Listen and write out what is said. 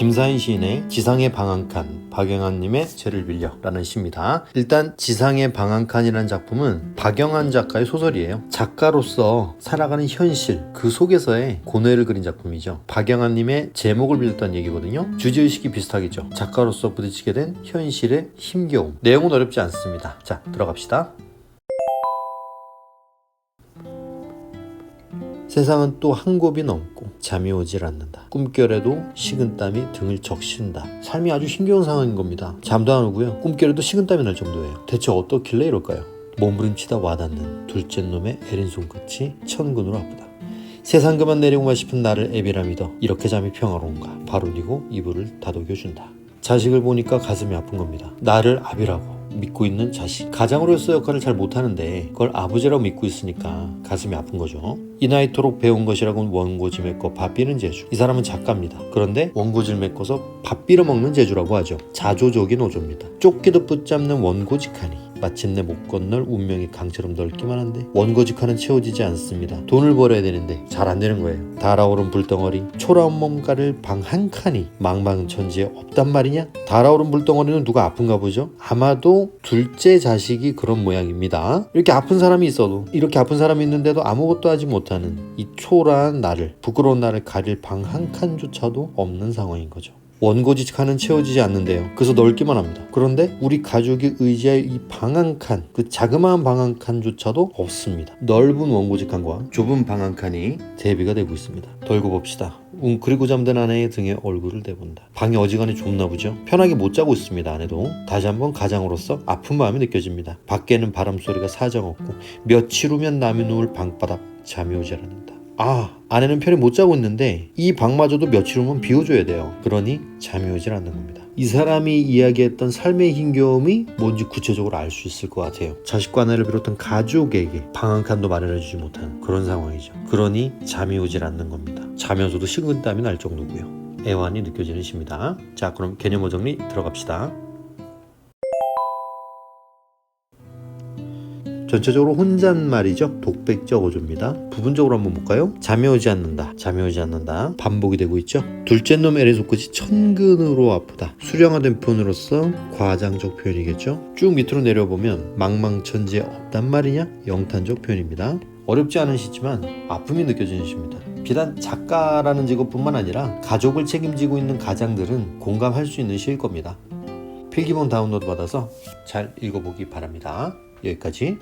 김사인 시인의 지상의 방한 칸, 박영환님의 죄를 빌려 라는 시입니다. 일단 지상의 방한 칸이라는 작품은 박영환 작가의 소설이에요. 작가로서 살아가는 현실, 그 속에서의 고뇌를 그린 작품이죠. 박영환님의 제목을 빌렸다는 얘기거든요. 주제의식이 비슷하겠죠. 작가로서 부딪히게 된 현실의 힘겨움. 내용은 어렵지 않습니다. 자, 들어갑시다. 세상은 또 한 곱이 넘고 잠이 오질 않는다. 꿈결에도 식은땀이 등을 적신다. 삶이 아주 힘겨운 상황인 겁니다. 잠도 안 오고요. 꿈결에도 식은땀이 날 정도예요. 대체 어떻길래 이럴까요? 몸부림치다 와닿는 둘째 놈의 애린 손끝이 천근으로 아프다. 세상 그만 내려오마 싶은 나를 애비라 믿어 이렇게 잠이 평화로운가 바로 리고 이불을 다독여준다. 자식을 보니까 가슴이 아픈 겁니다. 나를 아비라고 믿고 있는 자식. 가장으로서 역할을 잘 못하는데 그걸 아버지라고 믿고 있으니까 가슴이 아픈 거죠. 이 나이토록 배운 것이라고는 원고지 메꿔 밥 비는 재주. 이 사람은 작가입니다. 그런데 원고지를 메꿔서 밥 빌어 먹는 재주라고 하죠. 자조적인 어조입니다. 쫓기도 붙잡는 원고직하니 마침내 못 건널 운명이 강처럼 넓기만 한데 원고직화는 채워지지 않습니다. 돈을 벌어야 되는데 잘 안 되는 거예요. 달아오른 불덩어리, 초라한 몸가를 방 한 칸이 망방천지에 없단 말이냐? 달아오른 불덩어리는 누가 아픈가 보죠? 아마도 둘째 자식이 그런 모양입니다. 이렇게 아픈 사람이 있어도 이렇게 아픈 사람이 있는데도 아무것도 하지 못하는 이 초라한 나를 부끄러운 나를 가릴 방 한 칸조차도 없는 상황인 거죠. 원고지 칸은 채워지지 않는데요. 그래서 넓기만 합니다. 그런데 우리 가족이 의지할 이 방한 칸, 그 자그마한 방한 칸조차도 없습니다. 넓은 원고지 칸과 좁은 방한 칸이 대비가 되고 있습니다. 덜고 봅시다. 웅크리고 잠든 아내의 등에 얼굴을 대본다. 방이 어지간히 좁나 보죠? 편하게 못 자고 있습니다. 아내도 다시 한번 가장으로서 아픈 마음이 느껴집니다. 밖에는 바람 소리가 사정 없고 며칠 후면 남이 누울 방바닥 잠이 오지 않는다. 아, 아내는 편히 못 자고 있는데 이 방마저도 며칠 후면 비워줘야 돼요. 그러니 잠이 오질 않는 겁니다. 이 사람이 이야기했던 삶의 힘겨움이 뭔지 구체적으로 알 수 있을 것 같아요. 자식과 아내를 비롯한 가족에게 방 한 칸도 마련해주지 못하는 그런 상황이죠. 그러니 잠이 오질 않는 겁니다. 자면서도 식은땀이 날 정도고요. 애환이 느껴지는 시입니다. 자, 그럼 개념어 정리 들어갑시다. 전체적으로 혼잣말이죠. 독백적 어조입니다. 부분적으로 한번 볼까요? 잠이 오지 않는다. 잠이 오지 않는다. 반복이 되고 있죠. 둘째 놈 에레 손끝이 천근으로 아프다. 수량화된 표현으로서 과장적 표현이겠죠. 쭉 밑으로 내려보면 망망천지에 없단 말이냐? 영탄적 표현입니다. 어렵지 않은 시지만 아픔이 느껴지는 시입니다. 비단 작가라는 직업뿐만 아니라 가족을 책임지고 있는 가장들은 공감할 수 있는 시일 겁니다. 필기본 다운로드 받아서 잘 읽어보기 바랍니다. 여기까지